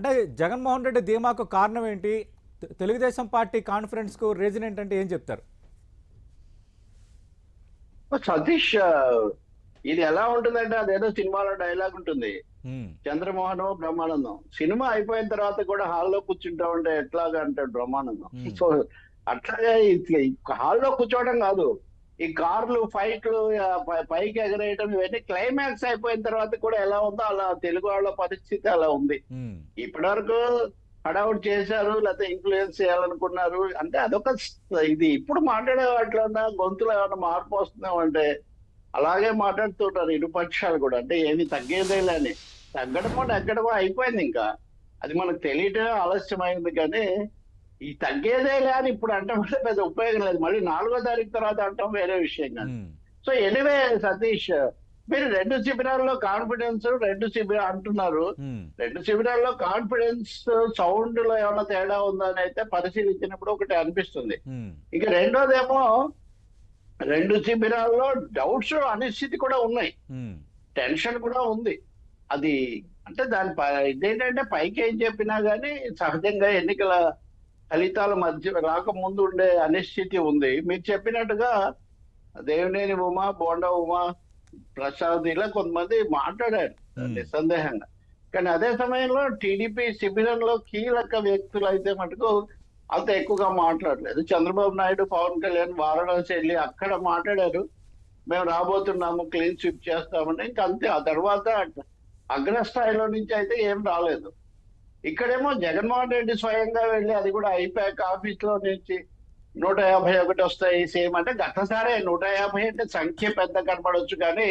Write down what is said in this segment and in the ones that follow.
అంటే జగన్మోహన్ రెడ్డి ధీమాకు కారణం ఏంటి? తెలుగుదేశం పార్టీ కాన్ఫరెన్స్కు రీజన్ ఏంటంటే ఏం చెప్తారు? సతీష్ ఇది ఎలా ఉంటుందంటే అదేదో సినిమాలో డైలాగ్ ఉంటుంది. చంద్రమోహన్ బ్రహ్మానందం. సినిమా అయిపోయిన తర్వాత కూడా హాల్లో కూర్చుంటా ఉంటే ఎట్లాగా అంటాడు బ్రహ్మానందం. సో అట్లాగే హాల్లో కూర్చోవడం కాదు. ఈ కార్లు ఫైట్లు పైకి ఎగరేయడం ఇవన్నీ క్లైమాక్స్ అయిపోయిన తర్వాత కూడా ఎలా ఉందో అలా తెలుగు వాళ్ళ పరిస్థితి అలా ఉంది. ఇప్పటి వరకు హడావుట్ చేశారు లేకపోతే ఇన్ఫ్లుయెన్స్ చేయాలనుకున్నారు. అంటే అదొక ఇది ఇప్పుడు మాట్లాడే వాటిలో గొంతులో ఏమైనా మార్పు వస్తుందేమంటే అలాగే మాట్లాడుతుంటారు ఇరు పక్షాలు కూడా. అంటే ఏమి తగ్గేదేలే అని తగ్గడమో తగ్గడమో అయిపోయింది ఇంకా. అది మనకు తెలియటం ఆలస్యమైంది కానీ ఈ తగ్గేదేలే అని ఇప్పుడు అంటాం వల్ల పెద్ద ఉపయోగం లేదు. మళ్ళీ నాలుగో తారీఖు తర్వాత అంటాం వేరే విషయం కానీ సో ఎనివే సతీష్ మీరు రెండు శిబిరాల్లో కాన్ఫిడెన్స్ రెండు శిబిరా అంటున్నారు. రెండు శిబిరాల్లో కాన్ఫిడెన్స్ సౌండ్లో ఏమైనా తేడా ఉందా అని అయితే పరిశీలించినప్పుడు ఒకటి అనిపిస్తుంది. ఇక రెండోదేమో రెండు శిబిరాల్లో డౌట్స్ అనిశ్చితి కూడా ఉన్నాయి. టెన్షన్ కూడా ఉంది. అది అంటే దాని ఇదేంటంటే పైకి ఏం చెప్పినా గానీ సహజంగా ఎన్నికల ఫలితాల మధ్య రాకముందు ఉండే అనిశ్చితి ఉంది. మీరు చెప్పినట్టుగా దేవినేని ఉమా బోండా ఉమా ప్రసాద్ ఇలా కొంతమంది మాట్లాడారు. నిస్సందేహంగా కానీ అదే సమయంలో టీడీపీ శిబిరంలో కీలక వ్యక్తులు అయితే మటుకు అంత ఎక్కువగా మాట్లాడలేదు. చంద్రబాబు నాయుడు పవన్ కళ్యాణ్ వారణాసి వెళ్ళి అక్కడ మాట్లాడారు. మేము రాబోతున్నాము క్లీన్ స్విప్ చేస్తామని. ఇంకా అంతే. ఆ తర్వాత అగ్రస్థాయిలో నుంచి అయితే ఏం రాలేదు. ఇక్కడేమో జగన్మోహన్ రెడ్డి స్వయంగా వెళ్ళి అది కూడా ఐపాక్ ఆఫీస్లో నుంచి నూట యాభై ఒకటి వస్తాయి సేమ్ అంటే గతసారే నూట యాభై అంటే సంఖ్య పెద్ద కనపడవచ్చు కానీ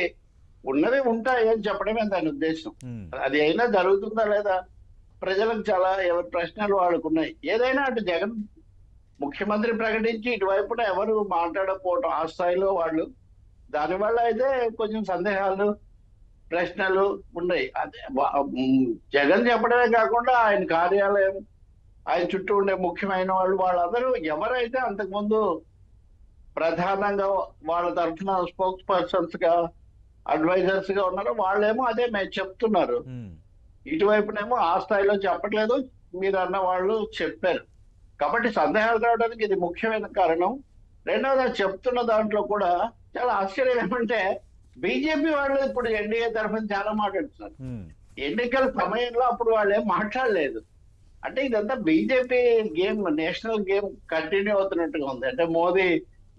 ఉన్నవి ఉంటాయి అని చెప్పడమే దాని ఉద్దేశం? అది అయినా జరుగుతుందా లేదా? ప్రజలకు చాలా ఎవరి ప్రశ్నలు వాళ్ళకున్నాయి ఏదైనా అటు జగన్ ముఖ్యమంత్రి ప్రకటించి ఇటువైపున ఎవరు మాట్లాడకపోవటం ఆ స్థాయిలో వాళ్ళు దానివల్ల అయితే కొంచెం సందేహాలు ప్రశ్నలు ఉన్నాయి. అదే జగన్ చెప్పడమే కాకుండా ఆయన కార్యాలయం ఆయన చుట్టూ ఉండే ముఖ్యమైన వాళ్ళు వాళ్ళందరూ ఎవరైతే అంతకుముందు ప్రధానంగా వాళ్ళ తరఫున స్పోక్స్ పర్సన్స్గా అడ్వైజర్స్గా ఉన్నారో వాళ్ళేమో అదే మేము చెప్తున్నారు. ఇటువైపునేమో ఆ స్థాయిలో చెప్పట్లేదు. మీరు అన్న వాళ్ళు చెప్పారు. కాబట్టి సందేహాలు రావడానికి ఇది ముఖ్యమైన కారణం. రెండవది చెప్తున్న దాంట్లో కూడా చాలా ఆశ్చర్యం ఏమంటే బీజేపీ వాళ్ళు ఇప్పుడు ఎన్డీఏ తరఫున చాలా మాట్లాడుతున్నారు. ఎన్నికల సమయంలో అప్పుడు వాళ్ళు ఏం మాట్లాడలేదు. అంటే ఇదంతా BJP game national game continue అవుతున్నట్టుగా ఉంది. అంటే మోదీ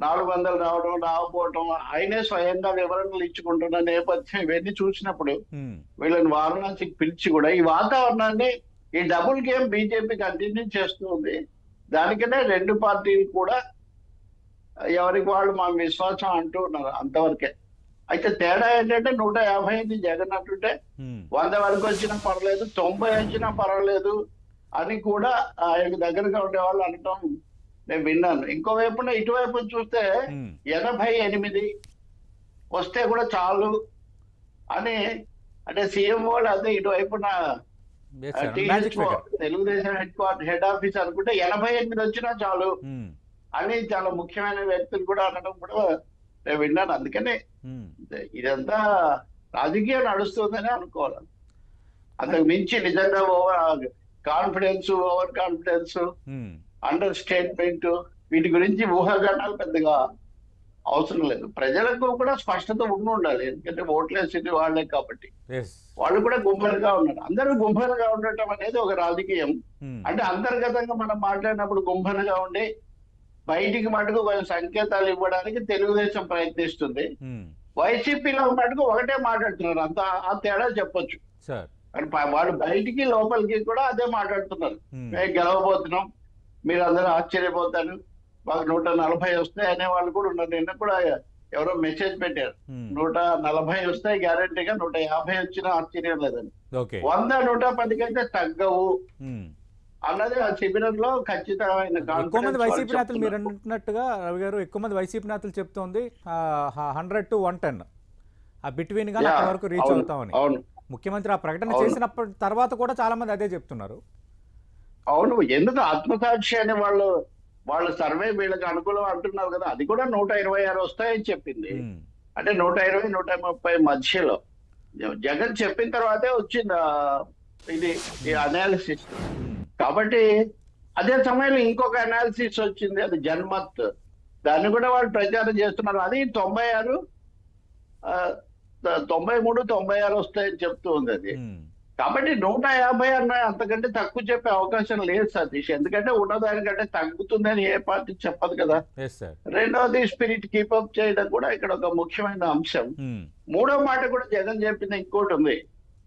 నాలుగు వందలు రావడం రాకపోవడం ఆయనే స్వయంగా వివరణలు ఇచ్చుకుంటున్న నేపథ్యం ఇవన్నీ చూసినప్పుడు వీళ్ళని వారణాసికి పిలిచి కూడా ఈ వాతావరణాన్ని ఈ డబుల్ గేమ్ బీజేపీ కంటిన్యూ చేస్తూ ఉంది. దానికనే రెండు పార్టీలు కూడా ఎవరికి వాళ్ళు మా విశ్వాసం అంటూ ఉన్నారు అంతవరకే. అయితే తేడా ఏంటంటే నూట యాభై ఎనిమిది జగన్ అంటుంటే వంద వరకు వచ్చినా పర్వాలేదు తొంభై వచ్చినా పర్వాలేదు అని కూడా ఆయన దగ్గరగా ఉండే వాళ్ళు అనటం నేను విన్నాను. ఇంకో వైపున ఇటువైపు చూస్తే ఎనభై ఎనిమిది వస్తే కూడా చాలు అని అంటే సీఎం వాళ్ళు అదే ఇటువైపున Telugudesam head quarter head office అనుకుంటే ఎనభై ఎనిమిది వచ్చినా చాలు అని చాలా ముఖ్యమైన వ్యక్తులు కూడా అనడం కూడా నేను విన్నాను. అందుకనే ఇదంతా రాజకీయం నడుస్తుందని అనుకోవాలి. అంతకు మించి నిజంగా over confidence over confidence under statement వీటి గురించి ఊహాగానాలు పెద్దగా అవసరం లేదు. ప్రజలకు కూడా స్పష్టత ఉండి ఉండాలి. ఎందుకంటే ఓట్లేసింది వాళ్ళే కాబట్టి. వాళ్ళు కూడా గుంపులుగా ఉన్నారు. అందరూ గుంపులుగా ఉండటం అనేది ఒక రాజకీయం. అంటే అంతర్గతంగా మనం మాట్లాడినప్పుడు గుంపులుగా ఉండి బయటికి మటుకు కొంచెం సంకేతాలు ఇవ్వడానికి తెలుగుదేశం ప్రయత్నిస్తుంది. వైసీపీలో మటుకు ఒకటే మాట్లాడుతున్నారు. అంత ఆ తేడా చెప్పొచ్చు. వాళ్ళు బయటికి లోపలికి కూడా అదే మాట్లాడుతున్నారు. మేము గెలవబోతున్నాం. మీరు అందరూ ఆశ్చర్యపోతారు. మాకు నూట నలభై వస్తాయి అనే వాళ్ళు కూడా ఉన్నారు. నిన్న కూడా ఎవరో మెసేజ్ పెట్టారు. నూట నలభై వస్తాయి గ్యారంటీగా నూట యాభై వచ్చినా ఆశ్చర్యం లేదని. వంద నూట పదికి అయితే తగ్గవు. అన్నది ఆ శిబిరంలో ఖచ్చితమైన ఎక్కువ మంది వైసీపీ నేతలు మీరు. అంటున్నట్టుగా రవి గారు ఎక్కువ మంది వైసీపీ నేతలు చెప్తోంది హండ్రెడ్ టు వన్ టెన్ ఆ బిట్వీన్గా అక్కడ వరకు రీచ్ అవుతామని. అవును. ముఖ్యమంత్రి ఆ ప్రకటన. చేసినప్పటి తర్వాత కూడా చాలా మంది అదే చెప్తున్నారు. అవును ఎందుకు ఆత్మసాక్షి అని వాళ్ళు వాళ్ళ సర్వే వీళ్ళకి అనుకూలం అంటున్నారు కదా అది కూడా నూట ఇరవై ఆరు వస్తాయని చెప్పింది. అంటే నూట ఇరవై నూట ముప్పై మధ్యలో. జగన్ చెప్పిన తర్వాతే వచ్చింది ఇది అనాలిసిస్ కాబట్టి అదే సమయంలో ఇంకొక అనాలిసిస్ వచ్చింది అది జన్మత్. దాన్ని కూడా వాళ్ళు ప్రచారం చేస్తున్నారు. అది తొంభై ఆరు తొంభై మూడు తొంభై ఆరు వస్తాయని చెప్తూ ఉంది అది. కాబట్టి నూట యాభై అన్న అంతకంటే తక్కువ చెప్పే అవకాశం లేదు సతీష్ ఎందుకంటే ఉన్నదానికంటే తగ్గుతుందని ఏ పార్టీ చెప్పదు కదా. రెండవది స్పిరిట్ కీపప్ చేయడం కూడా ఇక్కడ ఒక ముఖ్యమైన అంశం. మూడో మాట కూడా జగన్ చెప్పింది ఇంకోటి ఉంది.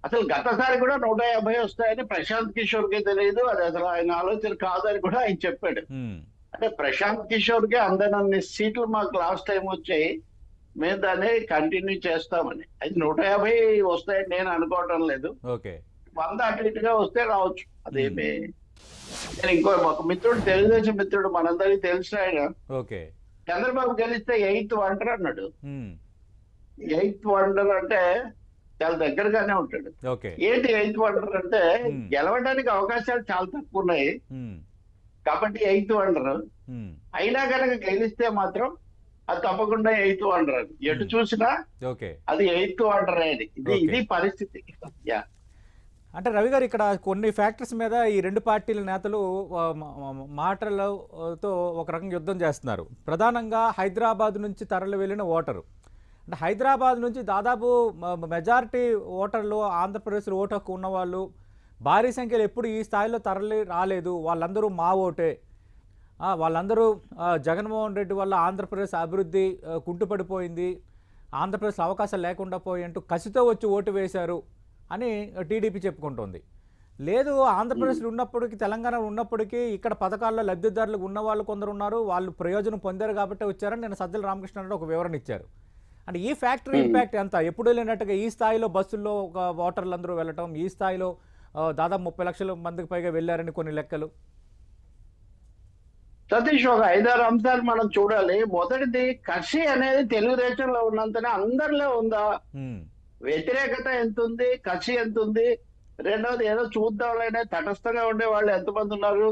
అసలు గతసారి కూడా నూట యాభై వస్తాయని ప్రశాంత్ కిషోర్కి తెలియదు అది అసలు ఆయన ఆలోచన కాదని కూడా ఆయన చెప్పాడు. అంటే ప్రశాంత్ కిషోర్కి అందనన్ని సీట్లు మాకు లాస్ట్ టైం వచ్చాయి మేము దాన్ని కంటిన్యూ చేస్తామని. అది నూట యాభై వస్తాయని నేను అనుకోవటం లేదు. వంద అటు ఇటుగా వస్తే రావచ్చు. అదేమి? నేను ఇంకో ఒక మిత్రుడు తెలుగుదేశం మిత్రుడు మనందరికీ తెలిసిన ఆయన. చంద్రబాబు గెలిస్తే ఎయిత్ వండర్ అన్నాడు. ఎయిత్ వండర్ అంటే చాలా దగ్గరగానే ఉంటాడు. ఏంటి ఎయిత్ వండర్ అంటే. గెలవడానికి అవకాశాలు చాలా తక్కువ ఉన్నాయి కాబట్టి ఎయిత్ వండర్. అయినా కనుక గెలిస్తే మాత్రం అది తప్పకుండా ఎయిత్ వండర్ అది. ఎటు. చూసినా అది ఎయిత్ వండర్ అది ఇది. ఇది పరిస్థితి. యా. అంటే రవి గారు ఇక్కడ కొన్ని ఫ్యాక్టర్స్ మీద ఈ రెండు పార్టీల నేతలు మాటలతో ఒక రకంగా యుద్ధం చేస్తున్నారు. ప్రధానంగా హైదరాబాద్ నుంచి తరలి వెళ్ళిన ఓటరు. అంటే హైదరాబాద్ నుంచి దాదాపు మెజారిటీ ఓటర్లు ఆంధ్రప్రదేశ్లో ఓటు హక్కు ఉన్నవాళ్ళు భారీ సంఖ్యలో ఎప్పుడు ఈ స్థాయిలో తరలి రాలేదు. వాళ్ళందరూ మా ఓటే. వాళ్ళందరూ జగన్మోహన్ రెడ్డి వల్ల ఆంధ్రప్రదేశ్ అభివృద్ధి కుంటుపడిపోయింది. ఆంధ్రప్రదేశ్ అవకాశాలు లేకుండా పోయి అంటూ కసితో వచ్చి ఓటు వేశారు అని టీడీపీ చెప్పుకుంటోంది. లేదు ఆంధ్రప్రదేశ్లో ఉన్నప్పటికీ తెలంగాణలో ఉన్నప్పటికీ ఇక్కడ పథకాల్లో లబ్ధిదారులు ఉన్న వాళ్ళు కొందరు ఉన్నారు. వాళ్ళు ప్రయోజనం పొందారు కాబట్టి వచ్చారని నేను సజ్జల రామకృష్ణ ఒక వివరణ ఇచ్చారు. అంటే ఈ ఫ్యాక్టరీ. ఇంపాక్ట్ ఎంత? ఎప్పుడు వెళ్ళినట్టుగా ఈ స్థాయిలో బస్సుల్లో ఒక ఓటర్లు అందరూ వెళ్ళటం ఈ స్థాయిలో దాదాపు ముప్పై లక్షల మందికి పైగా వెళ్ళారని కొన్ని లెక్కలు. సతీష్ ఒక ఐదారు అంశాలు మనం చూడాలి. మొదటిది కసి అనేది తెలుగుదేశంలో ఉన్నంతనే అందరిలో ఉందా? వ్యతిరేకత ఎంత ఉంది కసి ఎంత ఉంది రెండోది ఏదో చూద్దాంలేనే తటస్థంగా ఉండే వాళ్ళు ఎంతమంది ఉన్నారు?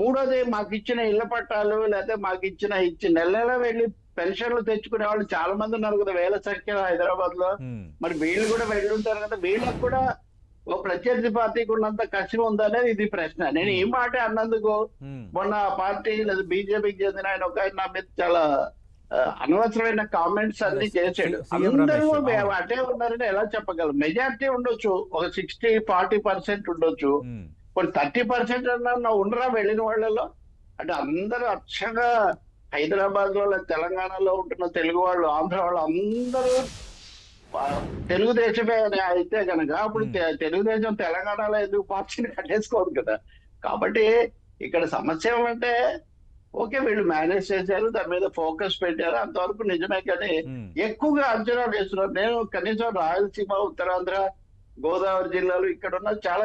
మూడోది మాకు ఇచ్చిన ఇళ్ళ పట్టాలు లేకపోతే మాకు ఇచ్చిన ఇచ్చి నెల నెల వెళ్ళి పెన్షన్లు తెచ్చుకునే వాళ్ళు చాలా మంది ఉన్నారు కదా వేల సంఖ్యలో హైదరాబాద్లో మరి వీళ్ళు కూడా వెళ్ళి ఉంటారు కదా వీళ్ళకి కూడా ఒక ప్రత్యర్థి పార్టీకి ఉన్నంత కసి ఉందనేది ఇది ప్రశ్న. నేను ఈ మాట అన్నందుకు మొన్న పార్టీ లేదా బీజేపీకి చెందిన ఆయన ఒక ఆయన నా మీద చాలా అనవసరమైన కామెంట్స్ అన్ని చేశాడు. అందరూ మేము. అటే ఉన్నారని ఎలా చెప్పగలం? మెజారిటీ ఉండొచ్చు ఒక సిక్స్టీ ఫార్టీ పర్సెంట్ ఉండొచ్చు. కొన్ని థర్టీ పర్సెంట్ అన్నా ఉండరా వెళ్ళిన వాళ్ళలో? అంటే అందరూ అచ్చంగా హైదరాబాద్లో తెలంగాణలో ఉంటున్న తెలుగు వాళ్ళు ఆంధ్ర వాళ్ళు అందరూ తెలుగుదేశమే అని అయితే కనుక అప్పుడు తెలుగుదేశం తెలంగాణలో ఎందుకు పార్టీని కట్టేసుకోదు కదా. కాబట్టి ఇక్కడ సమస్య ఏమంటే ఓకే వీళ్ళు మేనేజ్ చేశారు దాని మీద ఫోకస్ పెట్టారు అంతవరకు నిజమే కానీ ఎక్కువగా అంచనా వేస్తున్నారు. నేను కనీసం రాయలసీమ ఉత్తరాంధ్ర గోదావరి జిల్లాలు ఇక్కడ ఉన్న చాలా